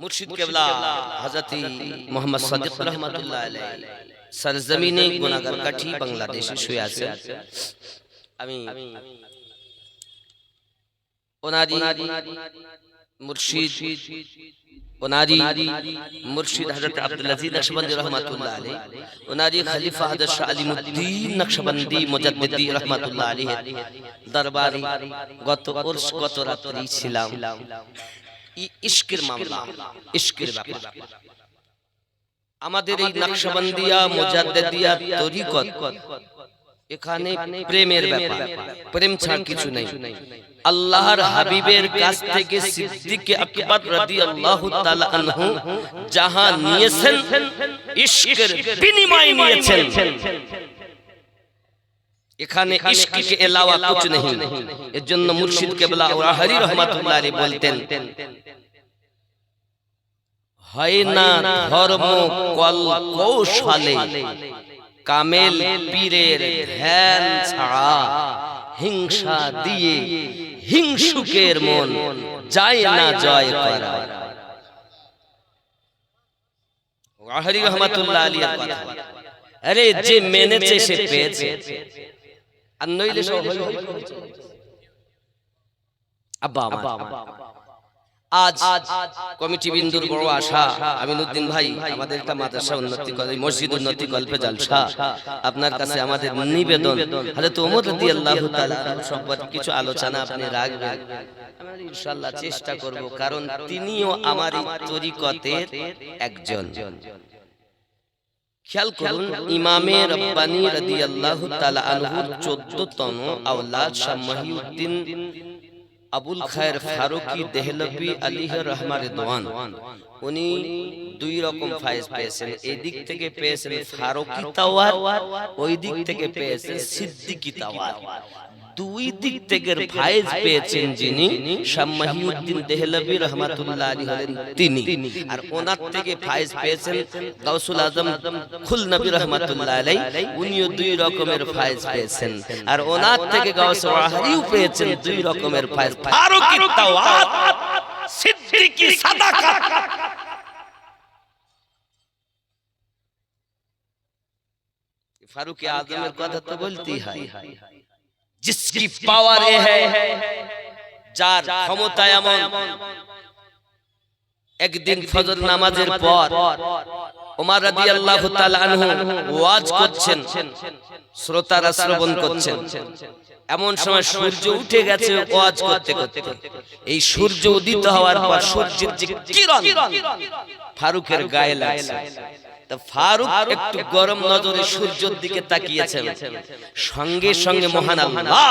মুর্শিদ কেবলা হযরতি মোহাম্মদ সাদিক রহমাতুল্লাহ আলাইহি। সরজমিনে গুনাহগার কাঠি বাংলাদেশে শুয়ে আছে। আমি ওনারি মুর্শিদ ওনারি মুর্শিদ হযরত আব্দুল আজিজ নকশবন্দি রহমাতুল্লাহ আলাইহি। ওনারি খলিফা হযরত শাহ আলিমুদ্দিন নকশবন্দি মুজাদ্দিদি রহমাতুল্লাহ আলাইহি দরবারে গত উর্স গত রাত্রি ছিলাম। মামলা। ব্যাপার। আমাদের এই নকশবন্দিয়া মুজাদ্দিদিয়া তরিকত। এখানে প্রেমের ব্যাপার। প্রেম ছাড়া কিছু নেই। আল্লাহর হাবিবের কাছ থেকে সিদ্দিক আকবর রাদিয়াল্লাহু তাআলা আনহু যাহা নিয়েছেন ইশকের বিনিময় নিয়েছেন। এখানে ইশকিকে এলাওয়া কুছ নেই। এর জন্য মুর্শিদ কেবলা ও আহরি রহমাতুল্লাহ বলতেন। হয় না ধর্ম কল কৌশলে কামেল পীরের ধ্যান ছাড়া হিংসা দিয়ে হিংসুকের মন যায় না জয় করা। আহরি রহমাতুল্লাহ আলী আরে যে মেনেছে সে পেয়েছে। আর নইলে। আব্বা আজ কমিটি বিন্দুর বড় আশা আমিনুদ্দিন ভাই আমাদের একটা মাদ্রাসা উন্নতি করে মসজিদ উন্নতি কল্পে জলসা আপনার কাছে আমাদের নিবেদন হযরত ওমর রাদিয়াল্লাহু তাআলা সম্পর্কে কিছু আলোচনা আপনি রাখবেন। আমরা ইনশাআল্লাহ চেষ্টা করব কারণ তিনিও আমার তরিকতের একজন। খেয়াল করুন ইমামে রব্বানি রাদিয়াল্লাহু তাআলা আনহুর 14 তম আওলাদ শাহ মহিউদ্দিন আবুল খায়ের ফারুকি দেহলভি আলিহ রহমান দোয়ান উনি দুই রকম ফাইজ পেয়েছেন। এই দিক থেকে পেয়েছেন ফারুকি তাওয়ার ওই দিক থেকে পেয়েছেন সিদ্দিকি তাওয়ার দুই দিক থেকে ফায়েজ পেয়েছেন যিনি শাহ মহিউদ্দিন দেহলভি রহমাতুল্লাহ আলী হলেন তিনি। আর ওনার থেকে ফায়েজ পেয়েছেন গাউসুল আজম খুল নবী রহমাতুল্লাহ আলাই উনিও দুই রকমের ফায়েজ পেয়েছেন। আর ওনার থেকে গাউস ওয়াহারিও পেয়েছেন দুই রকমের ফায়েজ ফারুকি তাওয়াত। সিদ্দিকি সাদাকাত ফারুক আজমের কথা তো বলতেই হয়। जिसकी पावर ये है যার ক্ষমতা এমন একদিন ফজর নামাজের পর ওমর রাদিয়াল্লাহু তাআলা আনহু ওয়াজ করছেন শ্রোতারা শ্রবণ করছেন এমন সময় সূর্য উঠে গেছে ওয়াজ করতে করতে এই সূর্য উদিত হওয়ার পর সূর্যের যে কিরণ ফারুকের গায়ে লাগছে তা ফারুক একটু গরম নজরে সূর্যের দিকে তাকিয়েছেন সঙ্গে সঙ্গে মহান আল্লাহ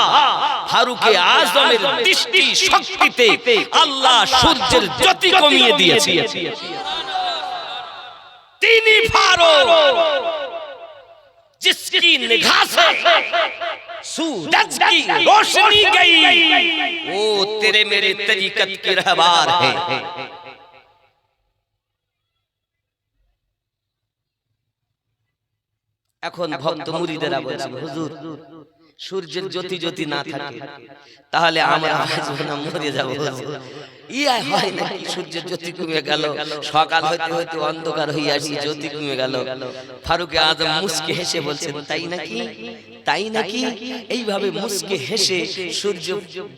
ফারুকে আজমের দৃষ্টি শক্তিতে আল্লাহ সূর্যের জ্যোতি কমিয়ে দিয়েছে তিনি ফারুক जिसकी निगाह से सूरज की रोशनी गई वो तेरे मेरे तरीकत की रहबार है এখন ভক্ত মুরিদেরা বলছে হুজুর সূর্যের জ্যোতি জ্যোতি না থাকে তাহলে আমরা না মরে যাব ইয়া হয় না সূর্যের জ্যোতি কমে গেল? সকাল হইতে হইতে অন্ধকার হয়ে আসি জ্যোতি কমে গেল। ফারুকে আজম মুসকে হেসে বলছেন তাই নাকি? তাই নাকি? এইভাবে মুসকে হেসে সূর্য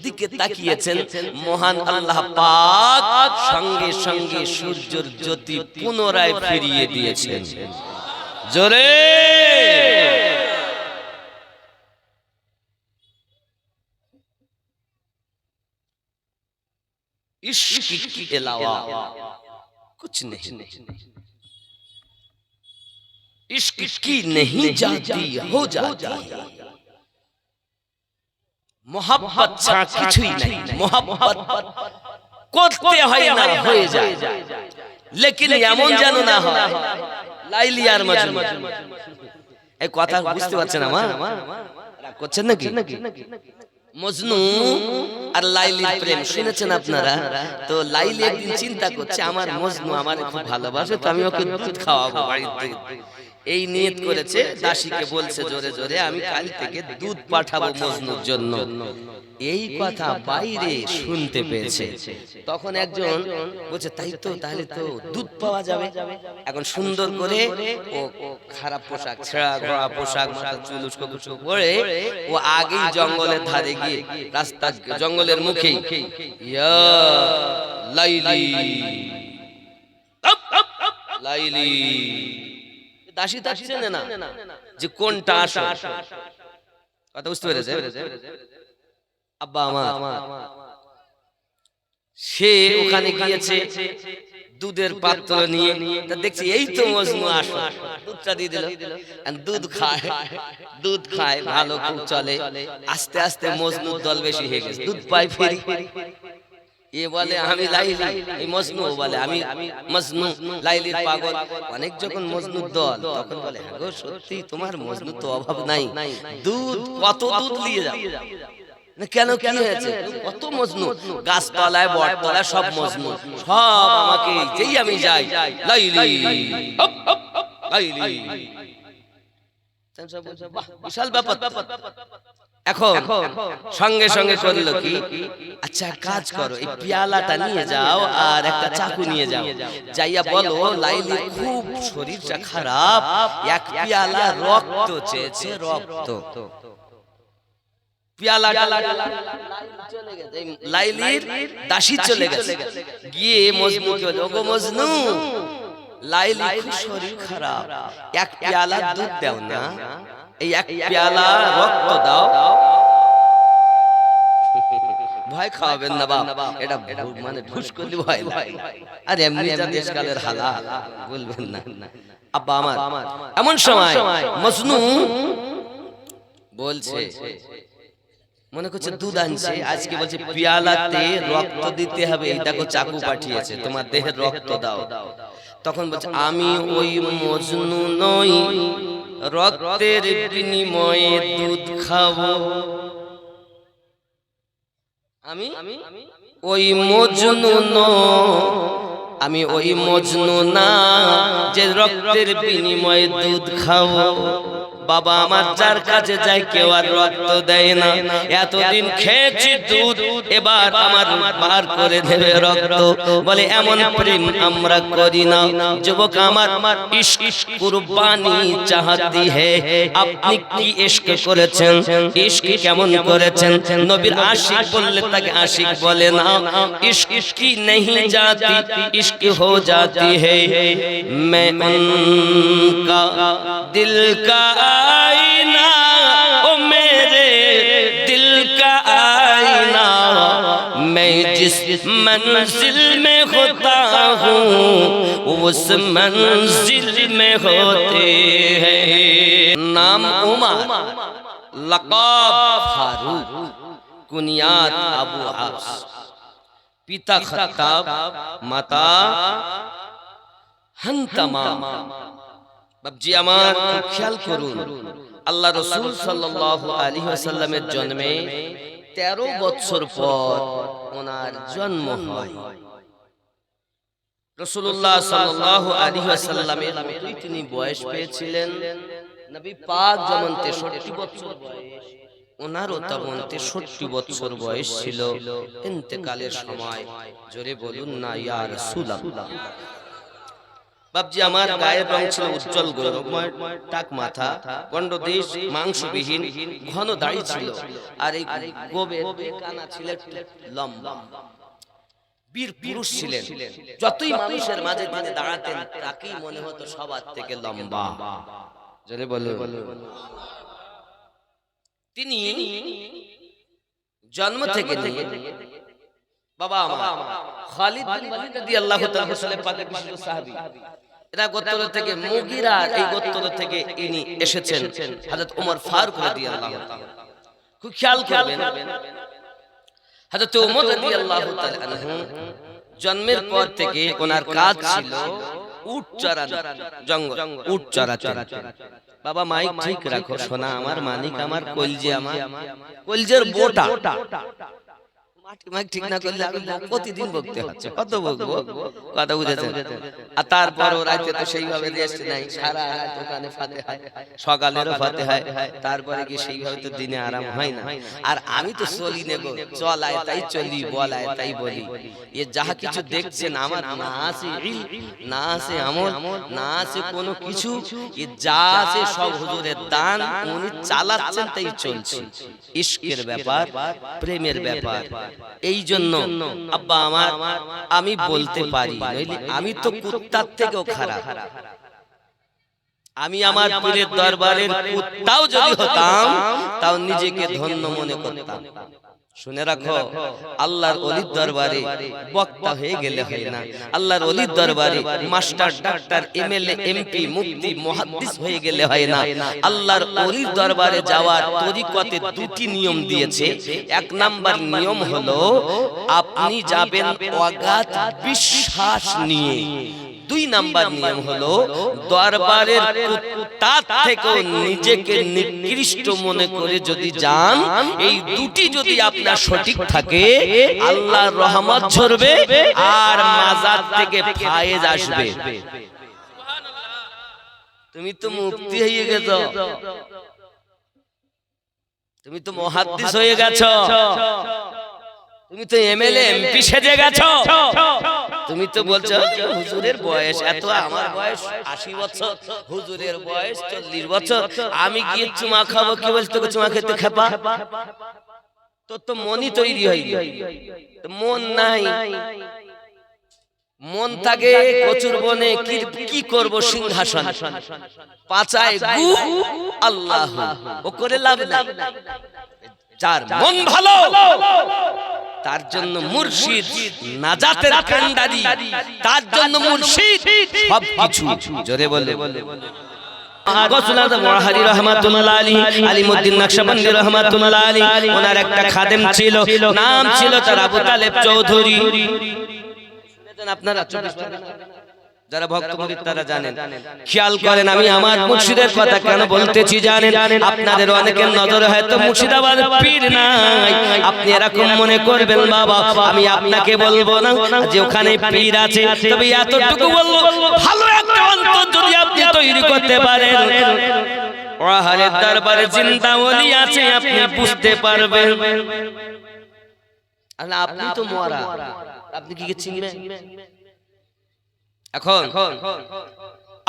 দিকে তাকিয়েছেন। মহান আল্লাহ পাক সঙ্গে সঙ্গে সূর্যের জ্যোতি পুনরায় ফিরিয়ে দিয়েছেন। জোরে इश्क के अलावा कुछ नहीं इश्क की नहीं जाती हो जाती है মোহাব্বত ছাড়া কিছুই নাই মোহাব্বত করতে হয় না হয়ে যায় লেকিন এমন যেন না হয় লাইলি আর মজনু এই কথা বুঝতে পারছেন আমার? করছেন নাকি? মজনু আর লাইলির প্রেম শুনেছেন আপনারা? তো লাইলি একদিন চিন্তা করছে আমার মজনু আমার খুব ভালোবাসে তো আমি ওকে দুধ খাওয়াবো বাড়িতে এই নিয়ত করেছে দাসীকে বলছে জোরে জোরে আমি কাল থেকে দুধ পাঠাবো মজনুর জন্য। এই কথা বাইরে শুনতে পেয়েছে। তখন একজন বলছে তাই তো তাহলে তো দুধ পাওয়া যাবে। এখন সুন্দর করে ও খারাপ পোশাক ছেঁড়া ঘোড়া পোশাক চুল উস্কো খুস্কো ও আগেই জঙ্গলের ধারে গিয়ে রাস্তা জঙ্গলের লাইলি। দাসী চেনে না যে কোনটা আসল? কথা বুঝতে পেরেছে আব্বা আমার, সে ওখানে গিয়েছে। দুধের পাত্র নিয়ে তা দেখছি এই তো মজনু আসো দুধটা দিয়ে দিল। দুধ খায়। দুধ খায় ভালো খুব চলে। আস্তে আস্তে মজনুর দল বেশি হয়ে গেছে। দুধ পাই ফেরি। এ বলে আমি লাইলি। এই মজনু বলে আমি মজনু লাইলির পাগল। অনেক যখন মজনুর দল তখন বলে হ্যাঁ গো সত্যি তোমার মজনু তো অভাব নাই। দুধ কত দুধ নিয়ে যাও। কেন কি হয়েছে? কত মজনু। গাছতলায় বটতলায় সব মজনু। সব আমাকে যেই আমি যাই লাইলি। লাইলি বিশাল ব্যাপার এখন সঙ্গে সঙ্গে করল কি? আচ্ছা এক কাজ করো এই পিয়ালাটা নিয়ে যাও আর একটা চাকু নিয়ে যাও। যাইয়া বলো লাইলি খুব শরীরটা খারাপ এক পিয়ালা রক্ত চেয়েছে রক্ত। পিয়ালা লাইলির দাসী চলে গেছে। গিয়ে মজনু কে বলে ওগো মজনু লাইলি খুব শরীর খারাপ। এক পিয়ালা দুধ দাও না। এই এক পিয়ালা রক্ত দাও। ভয় খাওয়াবেন না বাপ। এটা মানে ঢুস করলে ভয় লাগে। আর এমনি যা দেশকালের হালা বলবেন না। আব্বা আমার। এমন সময় মজনু বলছে মনে করছে দুধ আনছে। আজকে বলছে পিয়ালাতে রক্ত দিতে হবে। দেখো চাকু পাঠিয়েছে। তোমার দেহের রক্ত দাও। তখন বলছে আমি ওই মজনু নই। রক্তের বিনিময়ে দুধ খাব। আমি ওই মজনু আমি ওই মজনু না। যে রক্তের বিনিময়ে দুধ খাব। বাবা আমার যার কাছে যায় কেউ আর রক্ত দেয় না এতদিন খেয়েছি দুধ এবার আমার বার করে দেবে রক্ত বলে এমন প্রেম আমরা করি না যুবক আমার ইশক কুরবানি চাহতি হে আপনি কি ইশক করেছেন ইশক কেমন করেছেন নবীর আশিক বললে তাকে আশিক বলে না इश्क की नहीं जाती इश्क हो जाती है मैं उनका दिल का آئینہ، او میرے دل کا آئینہ۔ میں جس منزل میں ہوتا ہوں، اس منزل میں ہوتے ہیں۔ نام عمر لقاب فاروق، کنیات ابو عاص پیتا خطاب مطا ہن تمام বাবজি আমার খেয়াল করুন, আল্লাহ রসুল সাল্লাল্লাহু আলাইহি ওয়াসাল্লামের জন্মে 13 বছর পর ওনার জন্ম হয়। রসুল্লাহ সাল্লাল্লাহু আলাইহি ওয়াসাল্লামের মতোই তিনি বয়স পেয়েছিলেন। নবী পাক যেমন 63 বছর বয়স, ওনারও তেমন তেষট্টি বছর বয়স ছিল। ইন্তেকালের সময়, জোরে বলুন না, ইয়া রাসূলুল্লাহ। বাবজি আমার গায়ের রং ছিল উজ্জ্বল গৌরবময় টাক মাথা গন্ডদেশ মাংসবিহীন ঘন দাড়ি ছিল। আর এই গোবের কানা ছিল লম্বা। বীর পুরুষ ছিলেন। যতই মানুষের মাঝে তিনি দাঁড়াতেন তাকেই মনে হতো সবার থেকে লম্বা। জোরে বলুন। তিনি জন্ম থেকে নিয়ে বাবা আমার খালিদ বিন ওয়ালিদ রাদিয়াল্লাহু তাআলা পাকের বিশিষ্ট সাহাবী। এরা গোত্র থেকে মুগিরা এই গোত্র থেকে ইনি এসেছেন। হযরত ওমর ফারুক রাদিয়াল্লাহু তাআলা। খুব খেয়াল করবেন। হযরত ওমর রাদিয়াল্লাহু তাআলা আনহু জন্মের পর থেকে ওনার কাজ ছিল উট জঙ্গল উট বাবা মাইক ঠিক রাখো সোনা আমার মানিক আমার কলজে আমার। কলজের বোটা। ঠিক না করলে আমি প্রতিদিন বকতে হচ্ছে। কত বকবো? কথা বুঝেছেন? আর তারপর রাতে তো সেইভাবে রেস্ট নাই। সারা রাত ফাতে হয়। সকালেরও ফাতে হয়। তারপরে কি সেইভাবে তো দিনে আরাম হয় না। আর আমি তো চলি নেব। চলায় তাই চলি বলায় তাই বলি। এ যাহা কিছু দেখছেন আমার না আছে না আছে আমল না আছে কোনো কিছু। এ যা আছে সব হুজুরের দান উনি চালাচ্ছেন তাই চলছে। ইশকের ব্যাপার প্রেমের ব্যাপার এই জন্য আব্বা আমার, আমি বলতে পারি আমি তো কুত্তার থেকেও খারাপ। আমি আমার পীরের দরবারের কুত্তাও যদি হতাম, তাও নিজেকে ধন্য মনে করতাম। শুনে রাখো আল্লাহর অলির দরবারে বক্তা হয়ে গেলে হয় না। আল্লাহর অলির দরবারে মাস্টার ডাক্তার এমএলএ এমপি মুফতি মুহাদ্দিস হয়ে গেলে হয় না। আল্লাহর অলির দরবারে যাওয়ার তরিকতে দুটি নিয়ম দিয়েছে। এক নাম্বার নিয়ম হলো আপনি যাবেন অগাধ বিশ্বাস নিয়ে। দুই নাম্বার নিয়ম হলো দরবারের কুত্তার থেকেও নিজেকে নিকৃষ্ট মনে করে যদি যান এই দুটি যদি আপনার সঠিক থাকে আল্লাহর রহমত ঝরবে আর মাজার থেকে ফায়েজ আসবে। তুমি তো মুক্তি হয়ে গেছো। তুমি তো মহাদ্দিস হয়ে গেছো। তুমি তো এমএলএ এমপি সেজে গেছো। তুমি তো বলছো হুজুরের বয়স এত আমার বয়স আশি বছর হুজুরের বয়স চল্লিশ বছর আমি গিয়ে চুমা খাব কি বলছো তোকে চুমা খেতে খেপা? তোর তো মনই তৈরি হয়নি। তো মন নাই। মন থাকে কচুর বনে কি কি করব সিংহাসন? পাচায় আল্লাহ। ও করে লাভ নাই। যার মন ভালো তার জন্য মুর্শিদ নাজাতের কান্ডারি তার জন্য মুর্শিদ সব কিছু। জোরে বলে ওনার একটা খাদেম ছিল নাম ছিল তার আবু তালেব চৌধুরী। শুনেছেন আপনারা? যারা ভক্ত মুরিদ তারা জানেন। খেয়াল করেন আমি আমার মুর্শিদের কথা কেন বলতেছি জানেন? আপনাদের অনেকের নজরে হয়তো মুর্শিদাবাদ পীর নাই। আপনি এরকম মনে করবেন বাবা আমি আপনাকে বলব না যে ওখানে পীর আছে। তবে এতটুকু বলব ভালো একটা অন্তর যদি আপনি তৈরি করতে পারেন। ওয়াহারের দরবারে চিন্তা ওলি আছে আপনি বুঝতে পারবেন। আল্লাহ আপনি তো মরা। আপনি কি চিনবেন? এখন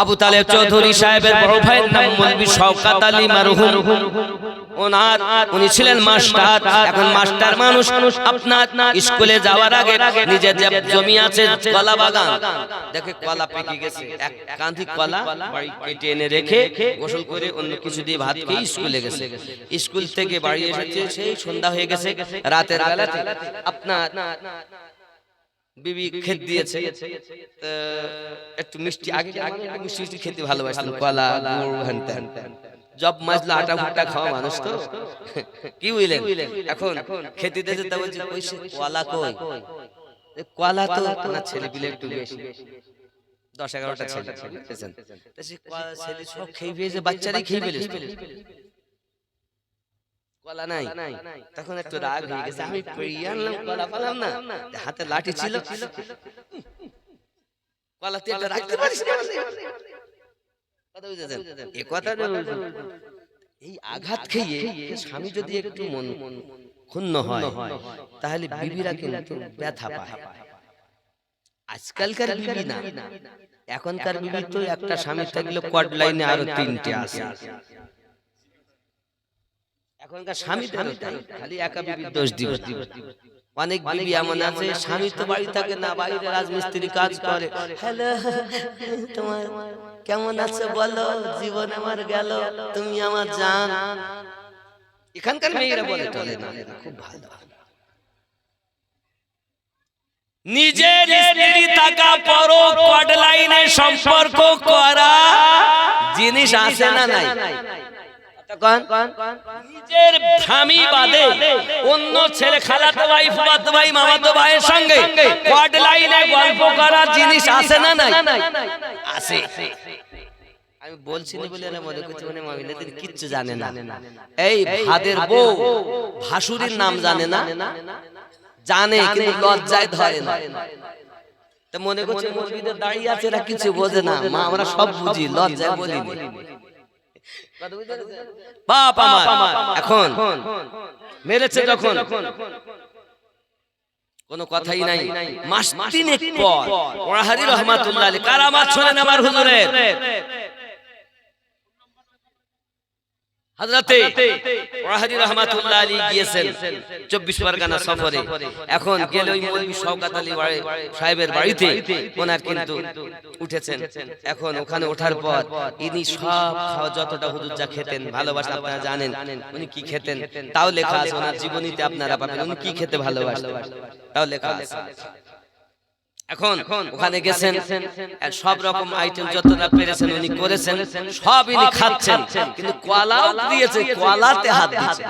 আবু তালেব চৌধুরী সাহেবের বড় ভাইয়ের নাম মৌলভী শওকাত আলী মারহুম। ওনার উনি ছিলেন মাস্টার। এখন মাস্টার মানুষ। আপনার স্কুলে যাওয়ার আগে নিজের যে জমি আছে কলা বাগান দেখে কলা পেকে গেছে। এক কাঁধি কলা বাড়ি কেটে এনে রেখে গোসল করে অন্য কিছু দিয়ে ভাত খেয়ে স্কুলে গেছে। স্কুল থেকে বাড়ি এসেছে সেই সন্ধ্যা হয়ে গেছে। রাতের বেলাতে আপনার বিবি খেত দিয়েছে। তো একটু মিষ্টি আগে আগে মিষ্টি মিষ্টি খেতে ভালোবাসতাম কলা গুড় হ্যান। জব মাছলা আটা ফুটা খাওয়া মানুষ তো। কি বুঝলেন এখন খেতে দিয়েছে তা বলছে সে কলা কই? কলা তো না ছেলে পিলে একটু বেশি। দশ এগারোটা ছেলে ছেলে সব খেয়ে ফেয়েছে বাচ্চারাই খেয়ে ফেলেছে। কলা নাই। তখন একটু রাগ হয়ে গেছে। আমি পেরিয়ে আনলাম কলা পেলাম না। হাতে লাঠি ছিল। কলা তুই একটা রাখতে পারিস না? কথা বুঝেছেন? এ বুঝুন। এই আঘাত খেয়ে স্বামী যদি একটু মন ক্ষুণ্ণ হয় তাহলে বিবিরা কিন্তু ব্যথা পায়। আজকালকার বিবি না। এখনকার বিবি তো একটা স্বামী থাকলে কড লাইনে আরও তিনটে আছে। এখনকার স্বামী খালি একা বিবির দোষ দিব অনেক বিবি এমন আছে স্বামী তো বাড়ি থাকে না বাইরে রাজমিস্ত্রি কাজ করে। হ্যালো তোমার কেমন আছো বলো? জীবন আমার গেল। তুমি আমার জান। এখানকার মেয়েরা বলে চলে না খুব ভালো নিজের স্ত্রী থাকা পরও কড লাইনে সম্পর্ক করা জিনিস আছে না নাই। নিজের স্বামী বাদে অন্য ছেলে খালাতো ভাই ফুফাতো ভাই মামাতো ভাইয়ের সঙ্গে কোয়াড লাইনে গল্প জিনিস আছে না নাই? আছে। আমি বলছি না বলে এরা মনে করছে মানে মামিলাদের কিচ্ছু জানে না। এই ভাদের বউ ভাসুরির নাম জানে না? জানে কিন্তু লজ্জায় ধরে না। তা মনে করছে মসজিদে দাঁড়িয়ে আছে এরা কিছু বোঝে না। মা আমরা সব বুঝি লজ্জায় বলিনি। বাপ আমার। এখন মেরেছে যখন। কোনো কথাই নাই। মাস তিনেক পর ওরাহারি রহমাতুল্লাহ কারা মাছ শোনেন আমার হুজুরের। চব্বিশ পরগনা সফরে। এখন গেলে সাহেবের বাড়িতে ওনার কিন্তু উঠেছেন। এখন ওখানে ওঠার পর সব যতটা খেতেন, ভালোবাসা আপনারা জানেন, উনি কি খেতেন? তাও লেখা আছে, ওনার জীবনীতে আপনারা পাবেন, উনি কি খেতে ভালোবাসতেন? তাও লেখা আছে। এখন ওখানে গেছেন সব রকম আইটেম যতটা পেরেছেন উনি করেছেন সব ইনি খাচ্ছেন কিন্তু কলাও দিয়েছে কলাতে হাত দিয়েছে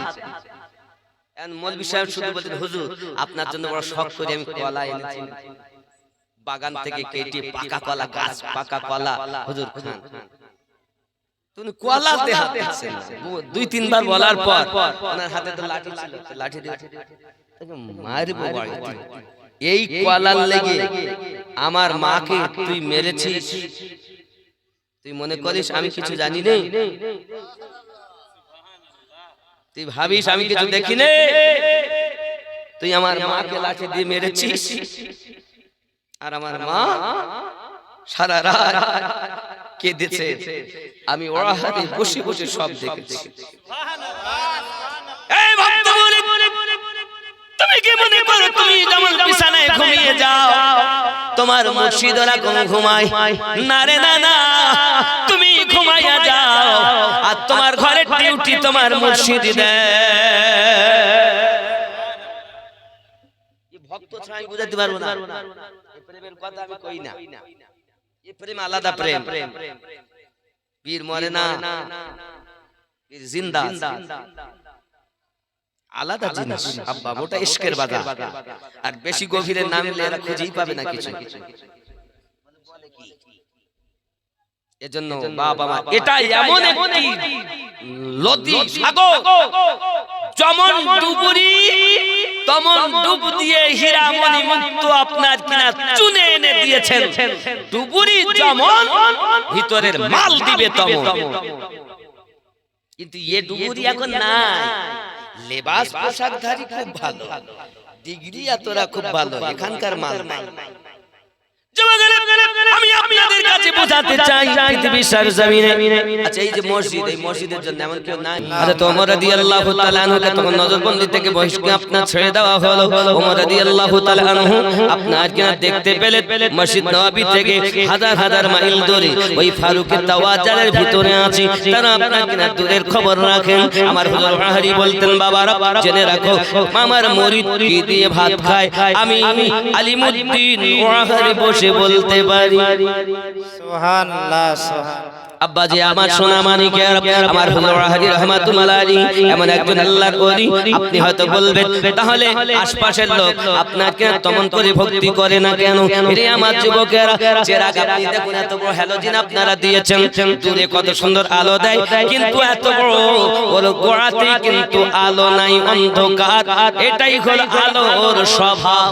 সাহেব শুধু বলতেন হুজুর আপনার জন্য বড় শখ করে আমি কলা এনেছি। বাগান থেকে কেটে পাকা কলা গাছ পাকা কলা। হুজুর খান। তুমি কলাতে হাত দিচ্ছেন। দুই তিনবার বলার পর ওনার হাতে তো লাঠি ছিল লাঠি দিয়ে মারবো বাড়িতে। এই কলার লেগে আমার মাকে তুই মেরেছিস। তুই মনে করিস আমি কিছু জানি নেই? তুই ভাবিস আমি কিছু দেখি নে তুই আমার মাকে লাঠি দিয়ে মেরেছিস। আর আমার মা সারা রাত কেঁদেছে। আমি ওরা হাতে বসে বসে সব দেখেছি। তুমি কি মনে করো? তুমি যেমন বিছানায় ঘুমিয়ে যাও তোমার মুর্শিদরা কোন ঘুমায় না রে না না তুমি ঘুমাইয়া যাও আর তোমার ঘরের ডিউটি তোমার মুর্শিদ দেয়। ভক্ত ছাড়া বুঝাতে পারব না। এই প্রেমের কথা আমি কই না। এই প্রেম আলাদা প্রেম। পীর মরে না পীর জিন্দা আলাদা জিনিস আব্বা ওটা ইশকের বাজার। আর বেশি গভীরের নাম এরা খুঁজেই পাবে না কিছু। এজন্য বাবা মা এটা এমন একটি সাগর। যেমন ডুবুরি তমন ডুব দিয়ে হীরা মণি মুক্ত আপনার কিনা চুনে এনে দিয়েছেন। ডুবুরি যেমন ভিতরের মাল দিবে তমন। কিন্তু এ ডুবুরি এখন নাই। লেবাস পোশাকধারী খুব ভালো। ডিগ্রি এতরা খুব ভালো এখানকার মাল নাই। আমি আপনাদের কাছে বোঝাতে চাই পৃথিবীর সরজমিনে। আচ্ছা এই যে মসজিদ এই মসজিদের জন্য এমন কেউ নাই? আচ্ছা তো ওমর রাদিয়াল্লাহু তাআলা আনহুকে তখন নজরবন্দি থেকে বহিষ্কার আপনার ছেড়ে দেওয়া হলো? ওমর রাদিয়াল্লাহু তাআলা আনহু আপনার কিনা দেখতে পেলেন মসজিদ নববী থেকে হাজার হাজার মাইল দূরে ওই ফারুকের তাওয়াজারের ভিতরে আছে। তারা আপনার কিনা দূরের খবর রাখেন। আমার হুজুর হারি বলতেন বাবারা জেনে রাখো আমার মরিদ কি দিয়ে ভাত খায়? আমি আলিমুদ্দিন ওয়াহারি বসে বলতে পারি। আব্বাজি আমার সোনা মানিকের আমার হুজুর হাজি রহমাতুল্লাহ আলী এমন একজন আল্লাহর ওলি আপনি হয়তো বলবেন তাহলে আশপাশের লোক আপনাকে তেমন করে ভক্তি করে না কেন? রে আমার যুবকেরা চেরাগ আপনি দেখুন এত বড় হ্যালোজিন আপনারা দিয়েছেন। দূরে কত সুন্দর আলো দেয় কিন্তু এত বড় ওর গোড়াতে কিন্তু আলো নাই অন্ধকার। এটাই হলো আলোর স্বভাব।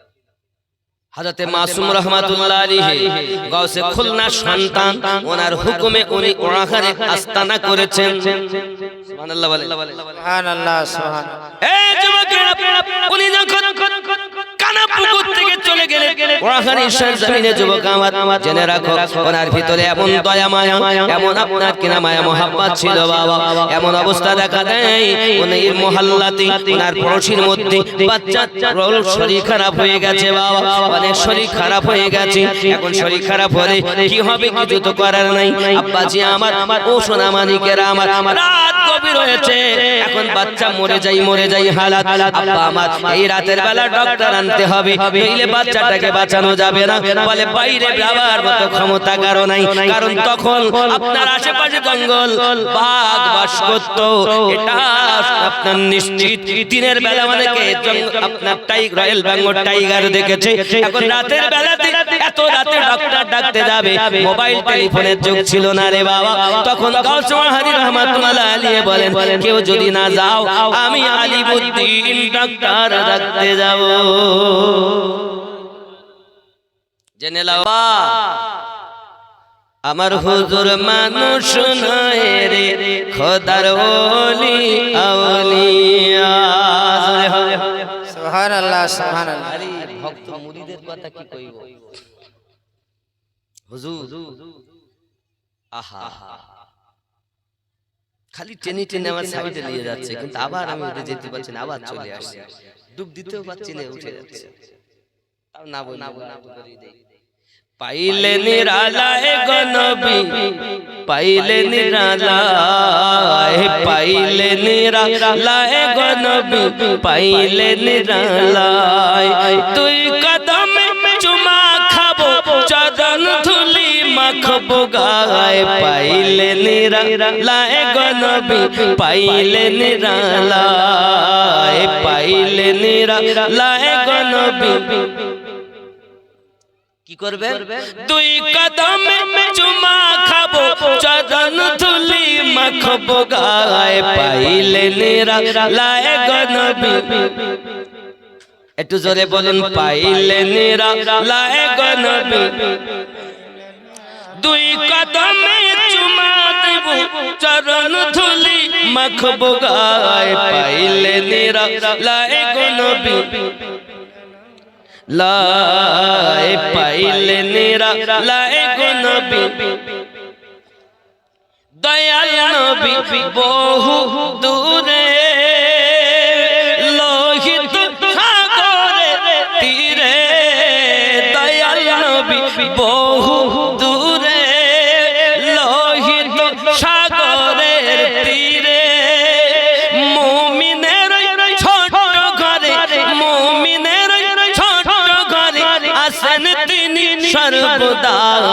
হযরতে মাসুম রহমাতুল্লাহ আলাইহি গাউসে খুলনা সন্তান ওনার হুকুমে উনি ওয়াহারে আস্তানা করেছেন। সুবহানাল্লাহ বলে সুবহানাল্লাহ সুবহান এই যুবকেরা উনি যখন কানা পুকুর থেকে চলে গেলেন ওয়াহারে ঈশ্বর জমিনে যুবক আমার জেনে রাখো ওনার ভিতরে এমন দয়া মায়া এমন আপনার কিনা মায়া মোহাব্বত ছিল বাবা। এমন অবস্থা দেখা দেয় উনির মহল্লাতে ওনার পড়োশির মধ্যে বাচ্চা শরীর খারাপ হয়ে গেছে বাবা। অনেক শরীর খারাপ হয়ে গেছে। এখন শরীর খারাপ হলে কি হবে কিছু তো করার নাই। আব্বাজি আমার ও সোনা মানিকেরা আমার গভীর হয়েছে এখন বাচ্চা মরে যাই মরে যাই হালাত। আব্বা, আমার, এই রাতের বেলা ডক্টর আনতে হবে। নইলে বাচ্চাটাকে বাঁচানো যাবে না। বলে, বাইরে যাওয়ার মতো ক্ষমতা কারও নাই। কারণ তখন আপনার আশেপাশে জঙ্গল, বাঘ বাস করত। এটা আপনার নিশ্চিত। দিনের বেলা আপনার রয়্যাল বেঙ্গল টাইগার দেখেছে। এখন রাতের বেলাতে এত রাতে ডক্টর ডাকতে যাবে। মোবাইল, টেলিফোনের যুগ ছিল না রে বাবা। তখন হারি রহমাতুল্লাহ আলিয়ে বলেন কেউ যদি না যাও আমি আলিবুদ্দিন ডক্টর ডাকতে যাব। জেনে লাও আমার হুজুর মানুষ নয় রে খোদার ওলি আউলিয়া। সুহান আল্লাহ আরে ভক্ত মুরিদের কথা কি কইব? হুজুর আহা। খালি টেনে টেনে আমার সাইডে নিয়ে যাচ্ছে কিন্তু আবার আমি উঠে যেতে পারছি না আবার চলে আসছে। ডুব দিতেও পারছি না উঠে যাচ্ছে। তাও না বল না বল না বল দেই। পাইলে নিরালায় গনবি পাইলে নিরালায় পাইলে নিরালায় গনবি পাইলে নিরালায় তুই কদমে মাখবো গায়, পাইলে নিরালায় গনবি পাইলে নিরালায় পাইলে নিরালায় গনবি কি করবে? দুই কদম চুমা খাব, চরণ ধুলি মাখবো গায়, পাইলে নিরালায় গনবি একটু জোরে বলুন, পাইলে নিরালায় গনবি দুই কদম চুমা দেব, চরণ ধুলি মাখবো গায় পাইলে নিরা, লায় গনবি লাই পাইলে নিরা লাই গো নবী দয়াল নবী বহু দূরে, লোহিত সাগরে তীরে। দয়াল নবী বহু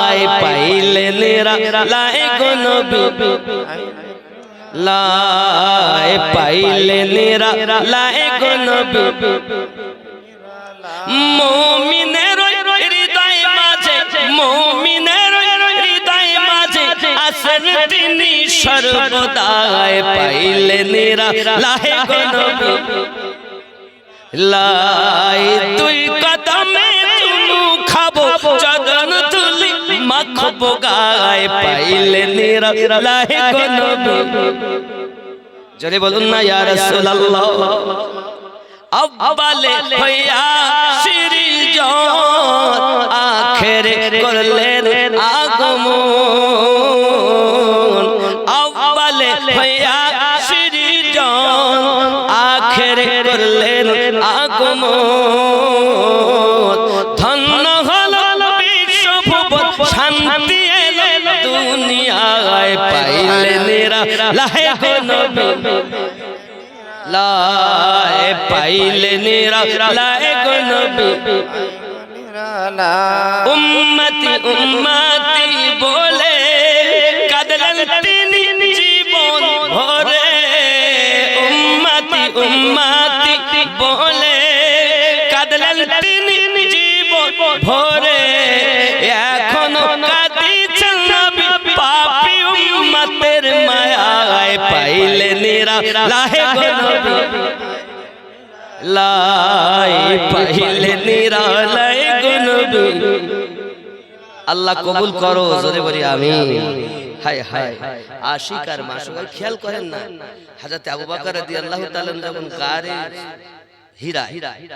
সর্বদাই পাইলে নেরা লাই নবী। লাই পাইলে নেরা লাই নবী। মুমিনের হৃদয় মাঝে মুমিনের হৃদয় মাঝে আসেন তিনি নেরা লাই লাই তুই গায় পাইলে নিরা লাই গো নবী। জোরে বলুন না, ইয়া রাসূলুল্লাহ। আব্বালে হইয়া সিরিজন আখেরে করলেন আগমন। আব্বালে হইয়া আখেরে করলেন আগমন। দুনিয়ায় পাইলে নিরা লাহে গো নবী। লাই পাইলে নিরা লাই গো নবী। উম্মতি উম্মতি বলে কাদলেন তিনি জীবন ভরে। উম্মতি উম্মতি বলে কাদলেন তিনি জীবন ভরে। এখনও মায়ায় পাইলে নিরা, লাহে লাই পাইলে নিরালাই গুনবি আল্লাহ কবুল করো, জোরে বলি আমি হায় হায় আশিক আর মাসুক খেয়াল করেন না। হাজরত আবু বকর রাদিয়াল্লাহু তাআলা যখন গারে হীরা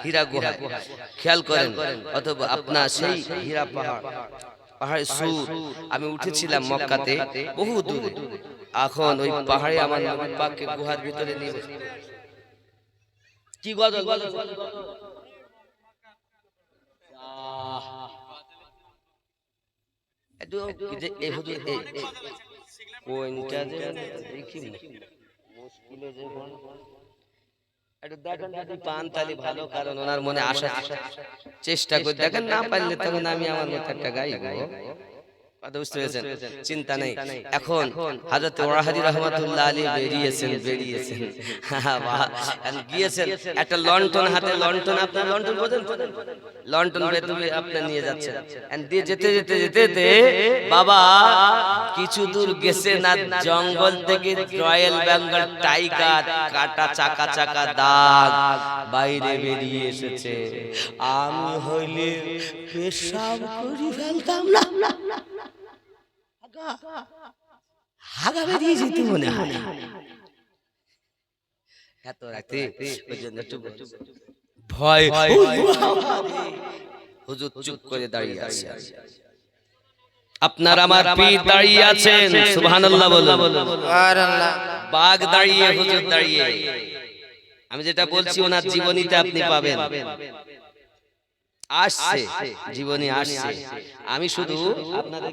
হীরা গুহা, খেয়াল করেন, অথবা আপনার সেই হীরা পাহাড় পাহাড়ে সুর, আমি উঠেছিলাম মক্কাতে, বহু দূরে। এখন ওই পাহাড়ে আমার নবী পাককে গুহার ভিতরে নিয়ে বসে। কি গজল ভালো কারণ ওনার মনে আশা চেষ্টা করে। দেখেন না পারলে তখন আমি আমার মতো একটা গাই পেরেছেন চিন্তা নেই। এখন হাজরত ওয়াহাদি রহমাতুল্লাহ আলী বেরিয়েছেন বেরিয়েছেন। গিয়েছেন একটা লন্ঠন হাতে লন্ঠন আপনার লন্ঠন বোঝেন? লন্ঠন বেদুবে আপনি নিয়ে যাচ্ছেন। দিয়ে যেতে যেতে যেতে যেতে বাবা কিছু দূর গেছে না জঙ্গল থেকে রয়্যাল বেঙ্গল টাইগার কাটা চাকা চাকা দাগ বাইরে বেরিয়ে এসেছে। আমি হইলে পেশাব করি ফেলতাম না। হাগা বেরিয়ে যেত মনে হয়। এত রাতে ওই জন্য একটু ভয় হুজুর চুপ করে দাঁড়িয়ে আছে। আপনার আমার পীর দাঁড়িয়ে আছেন। সুবহানাল্লাহ বলুন। সুবহানাল্লাহ বাঘ দাঁড়িয়ে হুজুর দাঁড়িয়ে। আমি যেটা বলছি ওনার জীবনীতে আপনি পাবেন। আসছে। জীবনী আসছে। আমি শুধু আপনাদের